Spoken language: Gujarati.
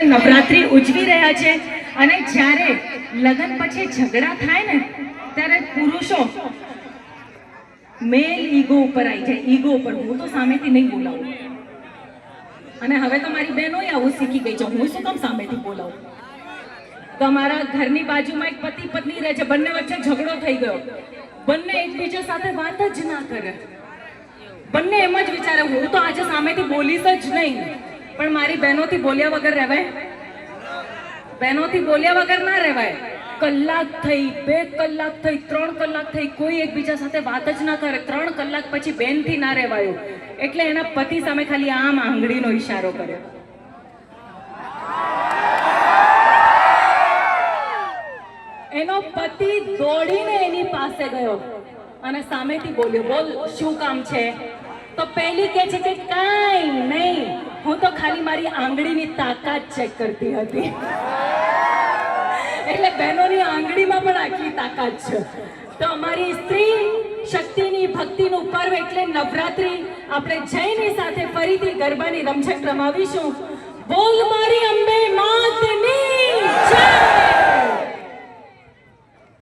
નવરાત્રી ઉજવી રહ્યા છે અને જ્યારે લગ્ન પછી ઝઘડા થાય ને, ત્યારે પુરુષો મેલ ઈગો ઉપર આવી જાય ઈગો ઉપર. હું તો સામેથી નહીં બોલાવું. અને હવે તો મારી બહેનો આવું શીખી ગઈ છે. હું શું કામ સામેથી બોલાવું? તમારા ઘરની બાજુમાં એક પતિ પત્ની રહે છે. બંને વચ્ચે ઝઘડો થઈ ગયો. બંને એકબીજા સાથે વાત જ ના કરે. બંને એમ જ વિચારે, હું તો આજે સામેથી બોલીશ જ નહીં. પણ મારી બહેનોથી બોલ્યા વગર રહેવાય? બહેનોથી બોલ્યા વગર ના રહેવાય? કલાક થઈ, બે કલાક થઈ, ત્રણ કલાક થઈ, કોઈ એકબીજા સાથે વાત જ ના કરે. ત્રણ કલાક પછી બેનથી ના રહેવાયું. એટલે એના પતિ સામે ખાલી આમ આંગળીનો ઈશારો કર્યો એનો પતિ દોડીને એની પાસે ગયો અને સામેથી બોલ્યો, બોલ, શું કામ છે? તો પહેલી કે છે કે કાંઈ નહીં. ખાલી મારી આંગળીની તાકાત ચેક કરતી હતી. એટલે બહેનોની આંગળીમાં પણ આટલી તાકાત છે. તો અમારી સ્ત્રી શક્તિની, ભક્તિનું પર્વ એટલે નવરાત્રી. આપણે જયની સાથે ફરીથી ગરબાની રમઝટ રમાવીશું. બોલમાં